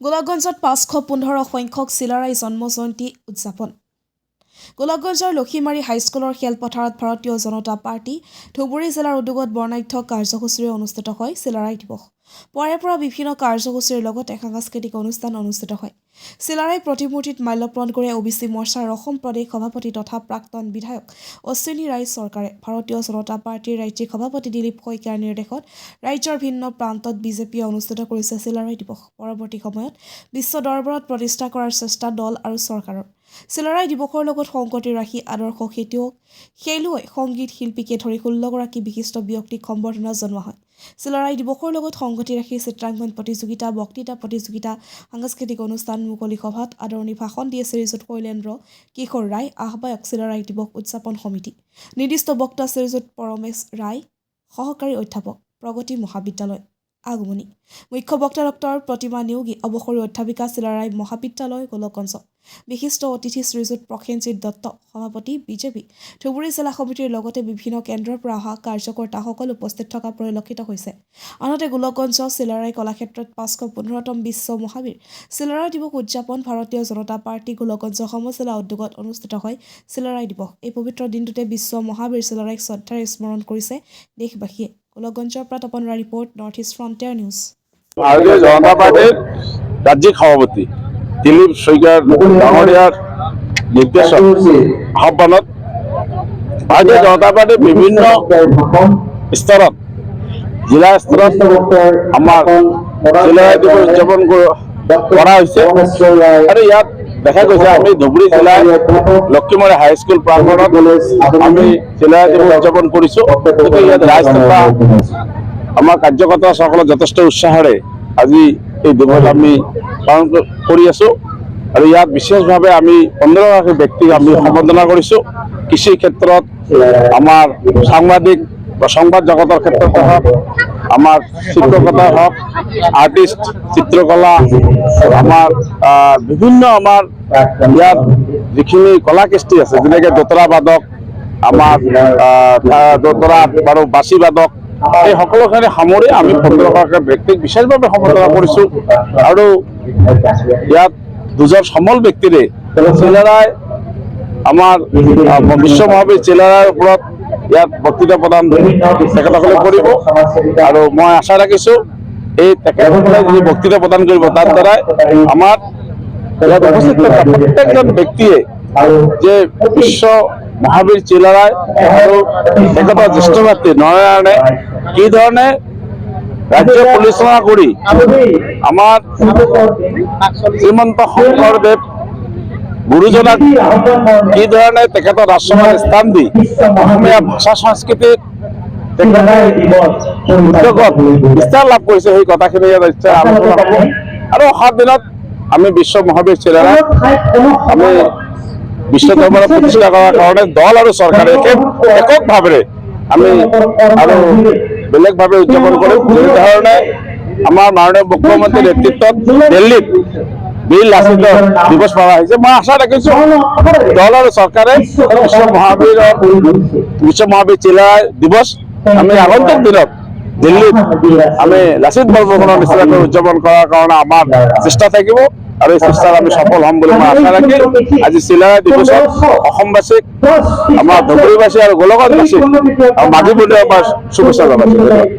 গোলাপগঞ্জত পাঁচশ পোন্ধৰ সংখ্যক চিলাৰায় জন্ম জয়ন্তী উদযাপন। গোলাপগঞ্জৰ লক্ষীমাৰী হাইস্কুলৰ খেলপথাৰত ভাৰতীয় জনতা পাৰ্টি ধুবুৰী জিলাৰ উদ্যোগত বৰ্ণাঢ্য কাৰ্যসূচীৰে অনুষ্ঠিত হয় চিলাৰায় দিৱস। পুৱাৰে পৰা বিভিন্ন কাৰ্যসূচীৰ লগতে সাংস্কৃতিক অনুষ্ঠান অনুষ্ঠিত হয়। চিলাৰায় প্ৰতিমূৰ্তিত মাল্যৰ্পণ কৰি অ বি চি মৰ্চাৰ অসম প্ৰদেশ সভাপতি তথা প্ৰাক্তন বিধায়ক অশ্বিনী ৰায় চৰকাৰে। ভাৰতীয় জনতা পাৰ্টীৰ ৰাজ্যিক সভাপতি দিলীপ শইকীয়াৰ নিৰ্দেশত ৰাজ্যৰ ভিন্ন প্ৰান্তত বিজেপিয়ে অনুষ্ঠিত কৰিছে চিলাৰায় দিৱস। পৰৱৰ্তী সময়ত বিশ্ব দৰবাৰত প্ৰতিষ্ঠা কৰাৰ চেষ্টা দল আৰু চৰকাৰৰ। চিলাৰায় দিৱসৰ লগত সংগতি ৰাখি আদৰ্শ খেতিয়ক খেলুৱৈ সংগীত শিল্পীকে ধৰি ষোল্লগৰাকী বিশিষ্ট ব্যক্তিক সম্বৰ্ধনা জনোৱা হয়। চিলাৰায় দিৱসৰ লগত সংগতি ৰাখি চিত্ৰাংকন প্ৰতিযোগিতা বক্তৃতা প্ৰতিযোগিতা সাংস্কৃতিক অনুষ্ঠান মুকলি সভাত আদৰণি ভাষণ দিয়ে শ্ৰীযুত শৈলেন্দ্ৰ কিশোৰ ৰায় আহ্বায়ক চিলাৰায় দিৱস উদযাপন সমিতি। নিৰ্দিষ্ট বক্তা শ্ৰীযুত পৰমেশ ৰায় সহকাৰী অধ্যাপক প্ৰগতি মহাবিদ্যালয়। আগমনী মুখ্য বক্তা ডক্টৰ প্ৰতিমা নেওগী অৱসৰী অধ্যাপিকা চিলাৰায় মহাবিদ্যালয় গোলকগঞ্জ। বিশিষ্ট অতিথি শ্ৰীযুত প্ৰসেনজিৎ দত্ত সভাপতি বিজেপি। ধুবুৰী জিলা সমিতিৰ লগতে বিভিন্ন কেন্দ্ৰৰ পৰা অহা কাৰ্যকৰ্তাসকল উপস্থিত থকা পৰিলক্ষিত হৈছে। আনহাতে গোলকগঞ্জ চিলাৰায় কলাক্ষেত্ৰত পাঁচশ পোন্ধৰতম বিশ্ব মহাবীৰ। চিলাৰায় দিৱস উদযাপন ভাৰতীয় জনতা পাৰ্টী গোলকগঞ্জ সমজিলা উদ্যোগত অনুষ্ঠিত হয় চিলাৰায় দিৱস। এই পবিত্ৰ দিনটোতে বিশ্ব মহাবীৰ চিলাৰায়ক শ্ৰদ্ধাৰে স্মৰণ কৰিছে দেশবাসীয়ে। গোলকগঞ্জৰ পৰা তপন ৰা report North East Frontier News Bharatiya Janata পার্টির রাজ্যিক সভাপতি দিলীপ শইকীয়াৰ ডাঙৰীয়াৰ নিৰ্দেশত আহ্বানত ভাৰতীয় জনতা পাৰ্টিৰ বিভিন্ন স্তৰত, জিলা স্তৰত আমাৰ দিৱস উদযাপন কৰা হৈছে। আৰু ইয়াত দেখা গৈছে আমি ধুবুৰী জিলাৰ লক্ষীমৰী হাইস্কুল প্ৰাংগণত আমি দিৱস উদযাপন কৰিছো। গতিকে ইয়াত ৰাইজ তথা আমাৰ কাৰ্যকৰ্তাসকলে যথেষ্ট উৎসাহেৰে আজি এই দিৱস আমি পালন কৰি আছো। আৰু ইয়াত বিশেষভাৱে আমি পোন্ধৰগৰাকী ব্যক্তিক আমি সম্বৰ্ধনা কৰিছো। কৃষি ক্ষেত্ৰত আমাৰ সাংবাদিক বা সংবাদ জগতৰ ক্ষেত্ৰত আমাৰ শিক্ষকতা হওক আৰ্টিষ্ট চিত্ৰকলা আমাৰ বিভিন্ন আমাৰ ইয়াত যিখিনি কলা কৃষ্টি আছে, যেনেকে দোতৰা বাদক, আমাৰ দোতৰা বাৰু বাচি বাদক, এই সকলোখিনি সামৰি আমি পোন্ধৰগৰাকী ব্যক্তিক বিশেষভাৱে সম্বৰ্ধনা কৰিছো। আৰু ইয়াত দুজন সমল ব্যক্তিৰে, চিলাৰাই আমাৰ বিশ্ব মহাবীৰ চিলাৰাৰ ওপৰত ইয়াত বক্তৃতা প্ৰদান তেখেতসকলে কৰিব। আৰু মই আশা ৰাখিছো, এই তেখেতসকলে যি বক্তৃতা প্ৰদান কৰিব তাৰ দ্বাৰাই আমাৰ ইয়াত উপস্থিত থকা প্ৰত্যেকজন ব্যক্তিয়ে যে বিশ্ব মহাবীৰ চিলাৰাই আৰু তেখেতৰ জ্যেষ্ঠ ভাতৃ নৰনাৰায়ণে কি ধৰণে ৰাজ্য পৰিচালনা কৰি আমাৰ শ্ৰীমন্ত শংকৰদেৱ গুৰুজনাক কি ধৰণে তেখেতৰ ৰাষ্ট্ৰমান স্থান দি? অসমীয়া ভাষা সংস্কৃতিত উদ্যোগত বিস্তাৰ লাভ কৰিছে সেই কথাখিনি নিশ্চয় আলোচনা হ'ব। আৰু অহা দিনত আমি বিশ্ব মহাবীৰ চিলাৰাক আমি বিশ্ব দৰবাৰত প্ৰতিষ্ঠা কৰাৰ কাৰণে দল আৰু চৰকাৰে একে- এককভাৱে আমি আৰু বেলেগভাৱে উদযাপন কৰিম। যেনেধৰণে আমাৰ মাননীয় মুখ্যমন্ত্ৰীৰ নেতৃত্বত দিল্লীত বীৰ লাচিতৰ দিৱস পালন হৈছে মই আশা ৰাখিছো দল চৰকাৰে বিশ্ব মহাবীৰৰ বিশ্ব মহাবীৰ চিলাই দিৱস আমি আগন্তুক দিনত দিল্লীত আমি লাচিত বৰফুকনৰ নিচিনাকৈ উদযাপন কৰাৰ কাৰণে আমাৰ চেষ্টা থাকিব আৰু এই চেষ্টাত আমি সফল হ'ম বুলি মই আশা ৰাখি আজি চিলাই দিৱসত অসমবাসীক আমাৰ ধুবুৰীবাসী আৰু গোলকবাসীক আৰু মাঘী বুলি আমাৰ শুভেচ্ছা জনাইছো।